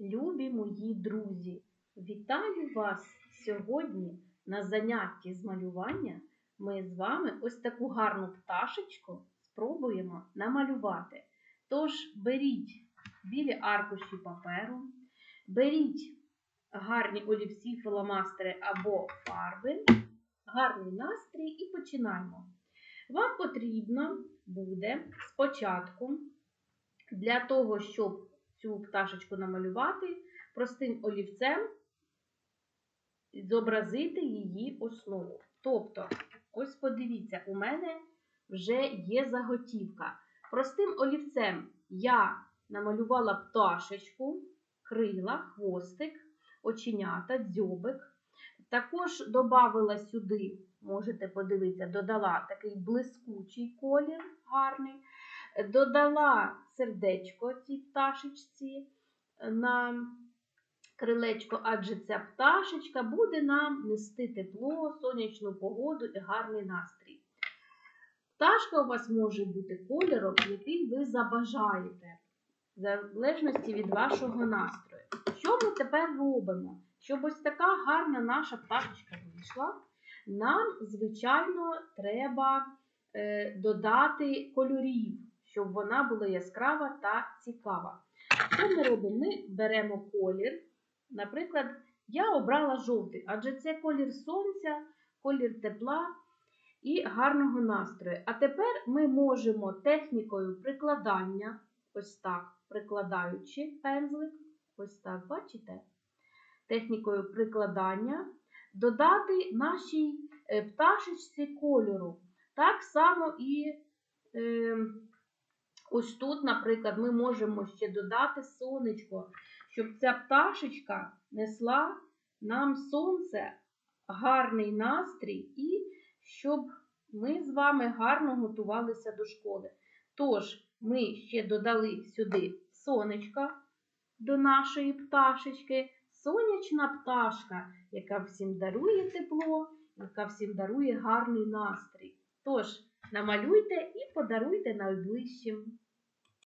Любі мої друзі, вітаю вас сьогодні на занятті з малювання. Ми з вами ось таку гарну пташечку спробуємо намалювати. Тож беріть білі аркуші паперу, беріть гарні олівці, фломастери або фарби, гарний настрій і починаємо. Вам потрібно буде спочатку для того, щоб цю пташечку намалювати, простим олівцем зобразити її основу. Тобто, ось подивіться, у мене вже є заготівка. Простим олівцем я намалювала пташечку, крила, хвостик, оченята, дзьобик. Також додала сюди, можете подивитися, додала такий блискучий колір гарний. Додала сердечко цій пташечці на крилечко, адже ця пташечка буде нам нести тепло, сонячну погоду і гарний настрій. Пташка у вас може бути кольором, який ви забажаєте, в залежності від вашого настрою. Що ми тепер робимо? Щоб ось така гарна наша пташечка вийшла, нам, звичайно, треба е, додати кольорів, щоб вона була яскрава та цікава. Що ми робимо? Ми беремо колір. Наприклад, я обрала жовтий, адже це колір сонця, колір тепла і гарного настрою. А тепер ми можемо технікою прикладання, ось так, прикладаючи пензлик, ось так, бачите? Технікою прикладання, додати нашій е, пташечці кольору. Так само і е, ось тут, наприклад, ми можемо ще додати сонечко, щоб ця пташечка несла нам сонце, гарний настрій і щоб ми з вами гарно готувалися до школи. Тож, ми ще додали сюди сонечка до нашої пташечки, сонячна пташка, яка всім дарує тепло, яка всім дарує гарний настрій. Тож, намалюйте і подаруйте найближчим.